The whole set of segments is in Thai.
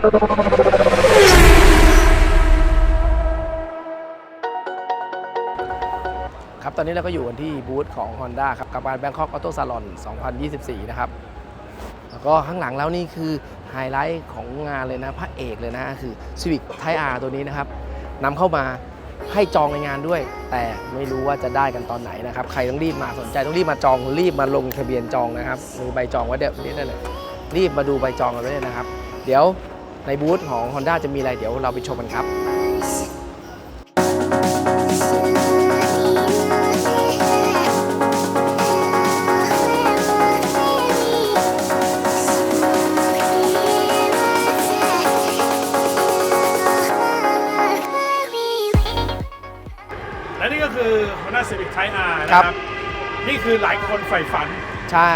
ครับ ตอนนี้เราก็อยู่กันที่บูธของ Honda ครับ กับงาน Bangkok Auto Salon 2024 นะครับ แล้วก็ข้างหลังแล้วนี่คือไฮไลท์ของงานเลยนะ พระเอกเลยนะ คือ Civic Type R ตัวนี้นะครับนำเข้ามาให้จองในงานด้วย แต่ไม่รู้ว่าจะได้กันตอนไหนนะครับ ใครต้องรีบมาสนใจต้องรีบมาจองรีบมาลงทะเบียนจองนะครับมีใบจองไว้เดี๋ยวนี้ได้เลยรีบมาดูใบจองกันไว้เลยนะครับ เดี๋ยว ในบูธของ Honda จะมีอะไรเดี๋ยวเราไปชมกันครับ และนี่ก็คือ Honda Civic Type R นะคครัรับ บ นี่คือหลายคนใฝ่ฝัน ใช่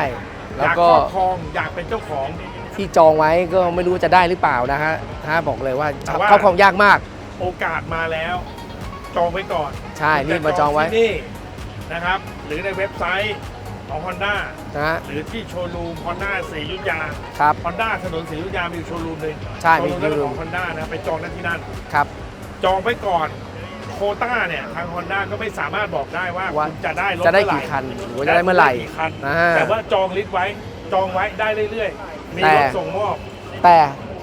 อแล้วยากก็ครอบครองอยากเป็นเจ้าของ ที่จองไว้ก็ไม่รู้จะได้หรือเปล่านะฮะถ้าบอกเลยว่าแต่ว่า เข้าของยากมาก โอกาสมาแล้ว จองไว้ก่อนใช่รีบมาจองไว้ที่นี่นะครับ หรือในเว็บไซต์ของ Honda นะฮะหรือที่โชว์รูม Honda ศรีอยุธยา ครับ Honda ถนนศรีอยุธยามีอยู่โชว์รูมหนึ่งใช่โชว์รูมมีนั้นโชว์รูขมอง Honda นะไปจองได้ที่นั่น ครับ จองไว้ก่อนโควต้าเนี่ยทาง Honda ก็ไม่สามารถบอกได้ว่าว่าคุณจะได้รถจะได้เมื่อหร่กี่คันหรือว่าจะได้เมื่อไหร่กี่คันอ่าแต่ว่าจองลิสต์ไว้จองไว้ได้เรื่อยๆ มีแต่รถส่งมอบ แต่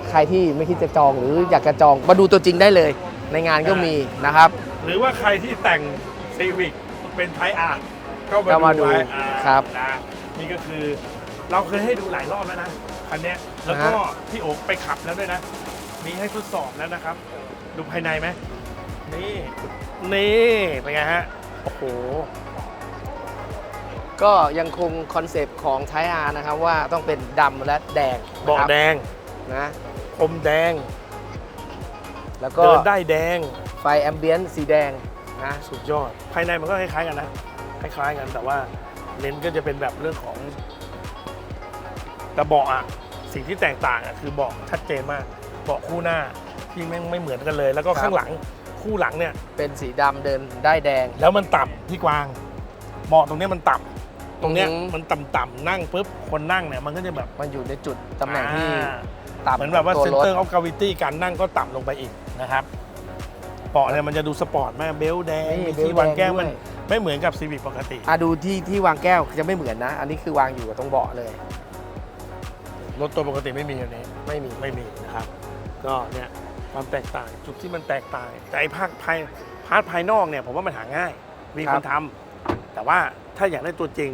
ใครที่ไม่คิดจะจองหรืออยากจะจองมาดูตัวจริงได้เลย ในงานก็มีนะครับ หรือว่าใครที่แต่งซีวิกเป็นไทอาร์ก็ก็มามาดูดูไว้อ่าครับ นะนี่ก็คือเราเคยให้ดูหลายรอบแล้วนะคันเนี้ยแล้วก็นะฮะพี่โอ๊คไปขับแล้วด้วยนะ มีให้ทดสอบแล้วนะครับ ดูภายในไหมนี่นี่เป็นไงฮะโอ้โห ก็ยังคงคอนเซปต์ของไทอาร์นะครับว่าต้องเป็นดำและแดงเบาะนะครับแดงนะพรมแดง แล้วก็เดินได้แดงไฟแอมเบียนสีแดงนะสุดยอด ภายในมันก็คล้ายๆกันนะคล้ายๆกันแต่ว่าเน้นก็จะเป็นแบบเรื่องของแต่เบาะอะสิ่งที่แตกต่างอะคือเบาะชัดเจนมากเบาะคู่หน้าที่ไม่งไม่เหมือนกันเลย แล้วก็ข้างหลังคู่หลังเนี่ยเป็นสีดำเดินได้แดง แล้วมันต่ำที่กวางเบาะตรงเนี้ยมันต่ำ ตรงเนี้ยอืม มันต่ำๆนั่งปุ๊บคนนั่งเนี่ยมันก็จะแบบมันอยู่ในจุดตำแหน่งที่อ่า ต่ำเหมือนแบบว่าขงเซตันรถเตอร์ออฟกาวิตี้การนั่งก็ต่ำลงไปอีกนะครับเบาะเนี่ยมันจะดูสปอร์ตมากเบลต์แดงนี่มีเบลต์ที่วางแก้วแดงด้วยมันไม่เหมือนกับซีวิกปกติ อะดูที่ที่วางแก้วจะไม่เหมือนนะ อันนี้คือวางอยู่กับตรงเบาะเลย รถตัวปกติไม่มีอันนี้ไม่มี ไม่มีนะครับ ก็เนี่ยความแตกต่างจุดที่มันแตกต่าง แต่ไอ้ภาคภายพาร์ทภายนอกเนี่ยผมว่ามันหาง่าย มีคครับนทำแต่ว่าถ้าอยากได้ตัวจริง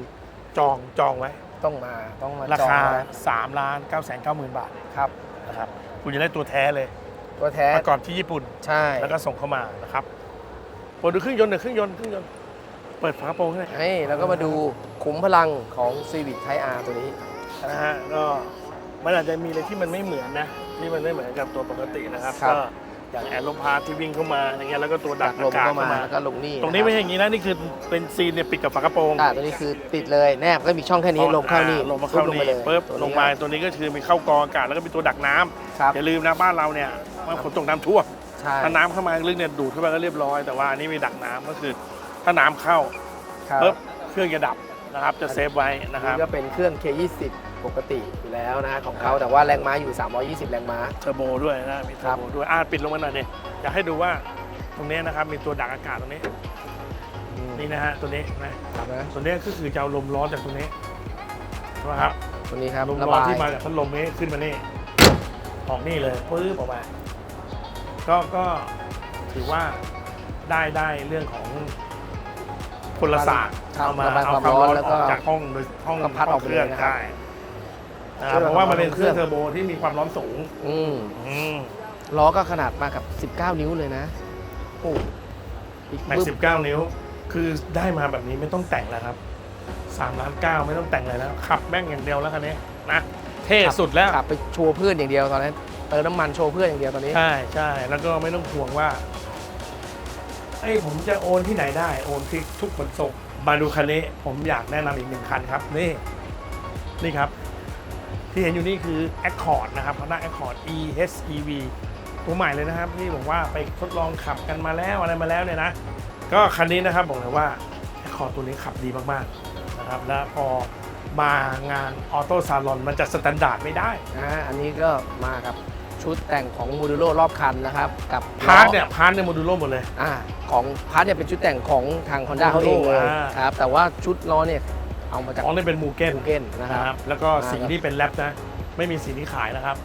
จองจองไว้ต้องมาต้องมาราจองคาไว้3ล้าน9 9 0 0 0 0 บาทครับนะครับคุณจะได้ตัวแท้เลย ตัวแท้ประกอบที่ญี่ปุ่นใช่แล้วก็ส่งเข้ามานะครับเปิดดูเครื่องยนต์หน่อยเครื่องยนต์เครื่องยนต์เปิดฝากระโปรงให้หน่อยนี่แล้วก็มาดูขุมพลังของ Civic Type R ตัวนี้นะฮะก็มันอาจจะมีอะไรที่มันไม่เหมือนนะที่มันไม่เหมือนกับตัวปกตินะครับครับก็ อย่างแอโรพาร์ที่วิ่งเข้ามาอย่างเงี้ยแล้วก็ตัวดัดักกลอามกาศเข้าเข้ามามาแล้วก็ลงนี่ตรงนี้ไม่ะคใช่บอย่างนี้นะนี่คือเป็นซีนเนี่ยปิดกับฝากระโปรงอ่าตัวนี้คือติดเลยแนบก็มีช่องแค่นี้ลงเข้านี่อ่ลงมาเข้าลงนี่ไปเลยปุ๊บตัวนี้ลงมาตัวนี้ก็คือมีเข้ากรองอากาศแล้วก็มีตัวดักน้ำครับอย่าลืมนะบ้านเราเนี่ยว่าฝนตกน้ำท่วมใช่ถ้าน้ำเข้ามาลึกเนี่ยดูดเข้าไปก็เรียบร้อย แต่ว่าอันนี้มีดักน้ำก็คือ ถ้าน้ำเข้าครับปุ๊บเครื่องจะดับนะครับจะเซฟไว้นะครับนี่ก็เป็นเครื่อง K20 ปกติอยู่แล้วนะฮะของเขาแต่ว่าแรงม้าอยู่ 320 แรงม้า เทอร์โบด้วยนะมีเทอร์โบด้วยอ่าปิดลงมาหน่อยดิอยากให้ดูว่าตรงนี้นะครับมีตัวดักอากาศตรงนี้นี่นะฮะตัวนี้นะนะตัวนี้ก็คือจะเอาลมร้อนจากตรงนี้นะครับตัวนี้ครับลมระร้อนบายที่มาจากพัดลมนี้ขึ้นมานี่ออกนี่เลยปื๊บออกมาก็ก็ถือว่าได้ได้เรื่องของพลศาสตร์ครับเอามาระบายเอาความความร้ร้ออนนแล้วอก็อกจากห้องโดยห้องก็พัดออกไปเครื่องเลยนะครับ ได้ นะครับช่วยเพราะว่ามันเป็นเคเครื่รื่อองงเทอร์โบที่มีความร้อนสูงอืมอืมล้อก็ขนาดมากับ 19 นิ้วเลยนะโอ้อีกแม็กบึ้สิบเก้านิ้ว คือได้มาแบบนี้ไม่ต้องแต่งแล้วครับสามล้านเก้าไม่ต้องแต่งอะไรแล้วขับแม่งอย่างเดียวแล้วคันนี้นะเท่สุดแล้วขับไปโชว์เพื่อนอย่างเดียวตอนนั้นเติมน้ำมันโชว์เพื่อนอย่างเดียวตอนนี้ใช่ใช่แล้วก็ไม่ต้องห่วงว่าเอ้ยผมจะโอนที่ไหนได้โอนที่ทุกขนส่งมาดูคันนี้ผมอยากแนะนำอีกหนึ่งคันครับ นี่ นี่ครับ ที่เห็นอยู่นี่คือ Accord นะครับ Honda Accord EHEV ตัวใหม่เลยนะครับนี่บอกว่าไปทดลองขับกันมาแล้วอะไรมาแล้วเนี่ยนะ ก็คันนี้นะครับบอกเลยว่า Accord ตัวนี้ขับดีมากๆนะครับแล้วพอมางานออโต้ซาลอนมันจะสแตนดาร์ดไม่ได้นะฮะอันนี้ก็มากับโชชุดแต่งของโมดูโลรอบคันนะครับกับพาร์ทเนี่ยพาร์ทในโมดูโลหมดเลย อ่าของพาร์ทเนี่ยเป็นชุดแต่งของทาง Honda เขาเองเลยอ่า ครับแต่ว่าชุดล้อเนี่ย เอามาจากอ๋อนี่เป็นมูเก้นกูเกิลนะคนะรัครับบแล้วก็สีอ่าที่เป็นแรปนะ ไม่มีสีนี้ขายนะครับ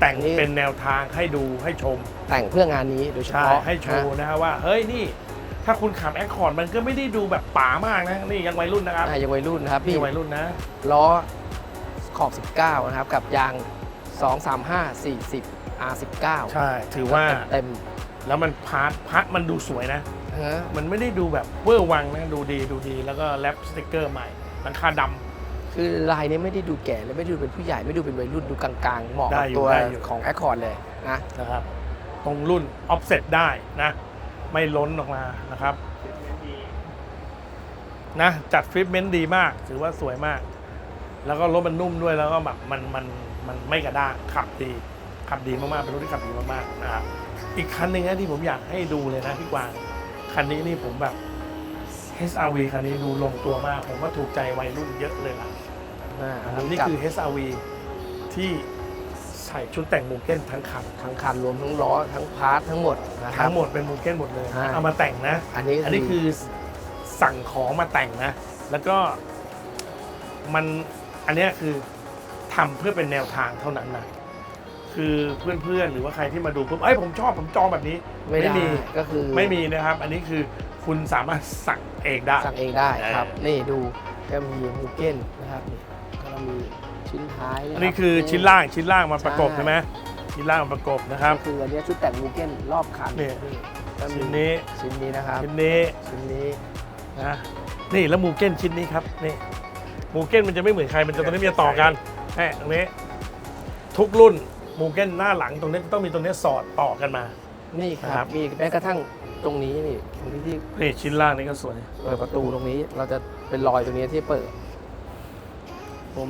แต่งอันนี้เป็นแนวทางให้ดูให้ชม แต่งเพื่องานนี้โดยเฉใช่พาะให้โชว์นะฮะว่า เฮ้ยนี่ถ้าคุณขับแอคคอร์ดมันก็ไม่ได้ดูแบบป๋ามากนะนี่ยังวัยรุ่นนะครับอ่ายังวัยรุ่นนะครับพี่นี่วัยรุ่นนะล้อขอบ 19 นะครับ กับยาง 235 40 R19 ใช่ ถือว่าเต็ม แล้วมันพาร์ทพาร์ทมันดูสวยนะๆฮะมันไม่ได้ดูแบบเวอร์วังนะ ดูดีดูดี แล้วก็แรปสติกเกอร์ใหม่ หลังคาดำ คือลายเนี้ไม่ได้ดูแก่เลยไม่ได้ดูเป็นผู้ใหญ่ไม่ดูเป็นวัยรุ่นดูกลางๆเหมาะได้กับอยู่ตัวได้อยู่ ของ Accord เลยนะนะครับตรงรุ่น offset ได้นะ ไม่ล้นออกมานะครับนะจัดฟลิปเมนต์ดีมาก ถือว่าสวยมาก แล้วก็รถมันนุ่มด้วยแล้วก็แบบมันมันมันไม่กระด้างขับดี ขับดีมากๆ เป็นรถที่ขับดีมากๆนะครับอีกคันหนึ่งนะที่ผมอยากให้ดูเลยนะพี่กวาง คันนี้นี่ผมแบบ HRV คันนี้ดูลงตัวมาก ผมว่าถูกใจวัยรุ่นเยอะเลยล่ะอ่านะครับนี่คือ HRV ที่ใส่ชุดแต่งโมเก้นทั้งคันทั้งคันรวมทั้งล้อทั้งพาร์ททั้งหมดนะครับทั้งหมดเป็นโมเก้นหมดเลยใช่เอามาแต่งนะ อันนี้อันนี้คือสั่งของมาแต่งนะ แล้วก็มันอันเนี้ยคือทำเพื่อเป็นแนวทางเท่านั้นนะคือเพื่อนๆหรือว่าใครที่มาดูปุ๊บเอ้ยผมชอบผมจองแบบนี้ไม่ได้มีก็คือไม่มีนะครับ อันนี้คือ คุณสามารถสั่งเองได้ สั่งเองได้ครับเออนี่ดูก็มีมูเก้นนะครับนี่ก็เรามีชิ้นท้ายะรับอันนี้คือชิ้นล่างชิ้นล่างมาประกบใช่ใช่ไหมชิ้นล่างมาประกบนะครับก็คืออันเนี้ยชุดแต่งมูเก้นรอบคันนี่ก็มีชิ้นนี้ชิ้นนี้นะครับชิ้นนี้ชิ้นนี้นะนี่แล้วมูเก้นชิ้นนี้ครับนี่มูเก้นมันจะไม่เหมือนใครมันจะตรงนี้มันจะต่อกันแค่ตรงนี้ ทุกรุ่นมูเก้นหน้าหลังตรงนี้ต้องมีตรงนี้สอดต่อกันมานี่คครัรับบมีแม้กระทั่ง ตรงนี้นี่ตรงนี้ที่นี่ชิ้นล่างนี่ก็สวย เปิดประตูตรงนี้ เราจะเป็นรอยตรงนี้ที่เปิด ผม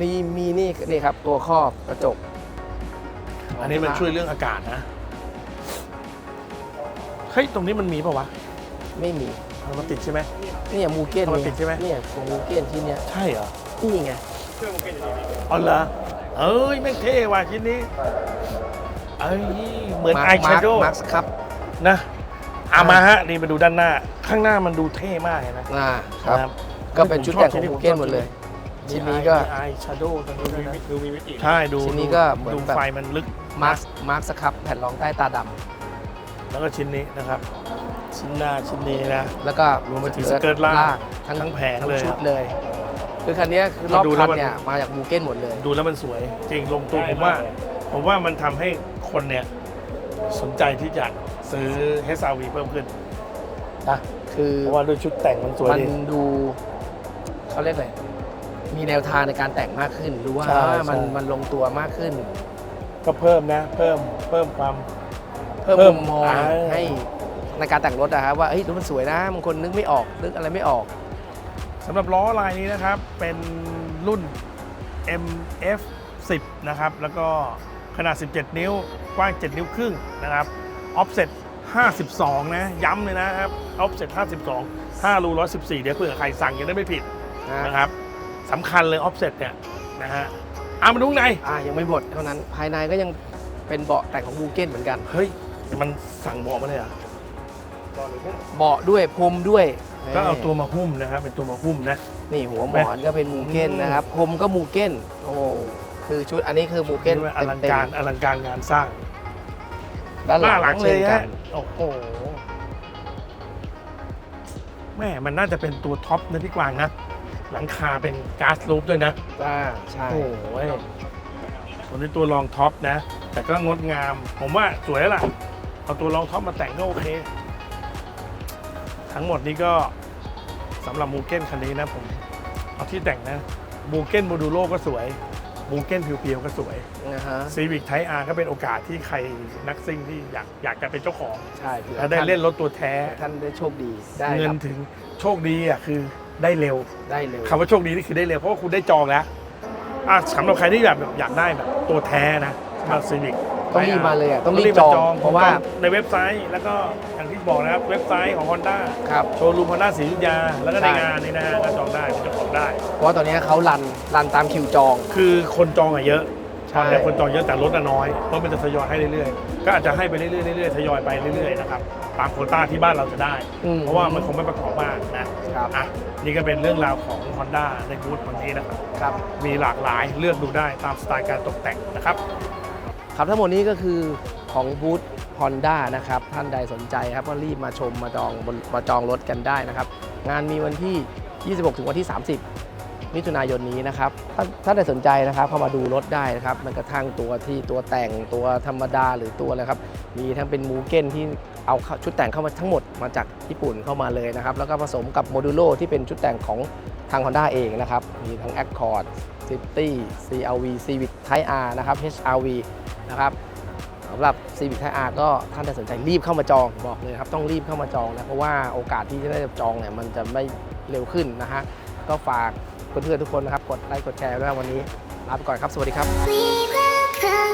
มีมีนี่นี่ครับ ตัวครอบกระจก อันนี้มันช่วยเรื่องอากาศนะ เฮ้ย ตรงนี้มันมีป่าวะไม่มีเอามาติดใช่ไหม เนี่ยมูเก้นเอามาติดใช่ไหม เนี่ยของมูเก้นที่เนี้ยใช่เหรอนี่ไงอ๋อเหรอเอ้ยแม่งเท่ว่ะชิ้นนี้ เอ้ย เหมือนไอแชโดว์ มาร์คครับ นะเอามาฮะนี่มาดูด้านหน้า ข้างหน้ามันดูเท่มากเลยนะอ่าครับ นะครับก็เป็นชุดแต่งของมูเก้นหมดเลย ชิ้นนี้ก็ ไอแชโดว์ตรงนี้ด้วยนะดูมีมิติใช่ดูชิ้นนี้ก็เหมือนดูแบบ ไฟมันลึกมาร์คมาร์คสครับแผ่นรองใต้ตาดำแล้วก็ชิ้นนี้นะครับ ชิ้นหน้าชิ้นนี้นะ แล้วก็รวมไปถึงสเกิร์ตล่างทั้งทั้งแผงทั้งเลยชุดเลย คือคันเนี้ยคือรอบมาดูแล้คันวมัน เนี่ยมาจากมูเก้นหมดเลย ดูแล้วมันสวย จริงลงตัวผมว่า ผมว่ามันทำให้คนเนี่ยสนใจที่จะ ซื้อ HRV เพิ่มขึ้นนะคือเพราะว่าด้วยชุดแต่งมันสวยมันดี ดูเขาเรียกอะไรมีแนวทางในการแต่งมากขึ้นดูว่าใช่มันใช่มันลงตัวมากขึ้น ก็เพิ่มนะ เพิ่มเพิ่มความ เพิ่มเพิ่มมุมมองอ่าให้ให้ในการแต่งรถนะครับว่าเฮ้ยรถมันสวยนะบางคนนึกไม่ออกนึกอะไรไม่ออกสำหรับล้อลายนี้นะครับ เป็นรุ่น MF 10นะครับ แล้วก็ขนาด 17 นิ้ว กว้าง 7 นิ้วครึ่งนะครับ offset 52 นะ ย้ำเลยนะครับ offset 52 5รู114 เดี๋ยวเผื่อใครสั่งยังได้ไม่ผิดนะนะครับสำคัญเลย offset เนี่ยนะฮะอะมาดูข้างในอ่ายังไม่หมดเท่านั้นภายในก็ยังเป็นเบาะแต่งของมูเก้นเหมือนกัน เฮ้ย มันสั่งบอกมาเลยเหรอะเบาะด้วยพรมด้วยก็เอาตัวมาหุ้มนะครับ เป็นตัวมาหุ้มนะ นี่หัวหมอนก็เป็นมูเก้นนะครับพรมก็มูเก้น โอ้คือชุดอันนี้คือมูเก้นอลังการอลังการงานสร้าง ด้านหหน้าลังหลังเลยช่นกัฮะนโอ้โหแม่มันน่าจะเป็นตัวท็อปนะพี่กวางนะ หลังคาเป็นก๊าซลูปด้วยนะอ่าใช่โอ้โหตัวนี้ตัวรองท็อปนะ แต่ก็งดงาม ผมว่าสวยแล้วล่ะเอาตัวรองท็อปมาแต่งก็โอเค ทั้งหมดนี้ก็สำหรับมูเก้นคันนี้นะผม เอาที่แต่งนะมูเก้นโมดูโลก็สวย มูเก้นเพียวๆก็สวยนะฮะซีวิกไทอาร์ก็เป็นโอกาสที่ใครนักซิ่งที่อยากอยากจะเป็นเจ้าของใช่คือและได้เล่นรถตัวแท้ ท่านได้โชคดีได้เงิคนรับถึงโชคดีอะคือได้เร็วได้เลยคำว่าโชคดีนี่คือได้เร็วเพราะว่าคุณได้จองแล้วอะสำหรับใครที่แบบอยากได้แบบตัวแท้นะสำหรับซีวิก ต้องรีบมาเลยอะต้องต้องรีรีบบจมาองจองเพราะว่าในเว็บไซต์แล้วก็อย่างที่บอกนะครับเว็บไซต์ของ Honda ครับโชว์รูม Honda ศรีอยุธยา แล้วก็ในใช่งานนี่นะฮะก็จองได้เป็นเจ้าของได้ เพราะว่าตอนนี้เขารันรันตามคิวจอง คือคนจองอะเยอะใช่ตอนนี้คนจองเยอะแต่รถอะน้อยเพราะมันจะทยอยให้เรื่อยๆ ก็อาจจะให้ไปเรื่อยๆเรื่อยๆทยอยไปเรื่อยๆนะครับตามโควต้าที่บ้านเราจะได้อืมเพราะว่ามันคงไม่ประกอบมากนะครับอะนี่ก็เป็นเรื่องราวของ Honda ในบูธวันนี้นะครับครับมีมีหลากหลายเลือกดูได้ตามสไตล์การตกแต่งนะครับ ครับทั้งหมดนี้ก็คือของบูธ Honda นะครับ ท่านใดสนใจครับก็รีบมาชมมาจองมาจองรถกันได้นะครับ งานมีวันที่ 26 ถึงวันที่ 30 มิถุนายนนี้นะครับถ้าถ้าได้สนใจนะครับเข้ามาดูรถได้นะครับ มันกระทั่งตัวที่ตัวแต่งตัวธรรมดาหรือตัวอะไรครับ มีทั้งเป็นมูเก้นที่เอาเข้าชุดแต่งเข้ามาทั้งหมดมาจากญี่ปุ่นเข้ามาเลยนะครับ แล้วก็ผสมกับโมดูโลที่เป็นชุดแต่งของทาง Honda เองนะครับ มีทั้ง Accord City CRV Civic Type R นะครับ HRV นะครับสำหรับ Civic Type R ก็ท่านใดสนใจรีบเข้ามาจองบอกเลยครับต้องรีบเข้ามาจองนะเพราะว่าโอกาสที่จะได้จองเนี่ยมันจะไม่เร็วขึ้นนะฮะก็ฝากเพื่อนๆทุกคนนะครับกดไลค์กดแชร์ด้วยวันนี้ลาไปก่อนครับ สวัสดีครับ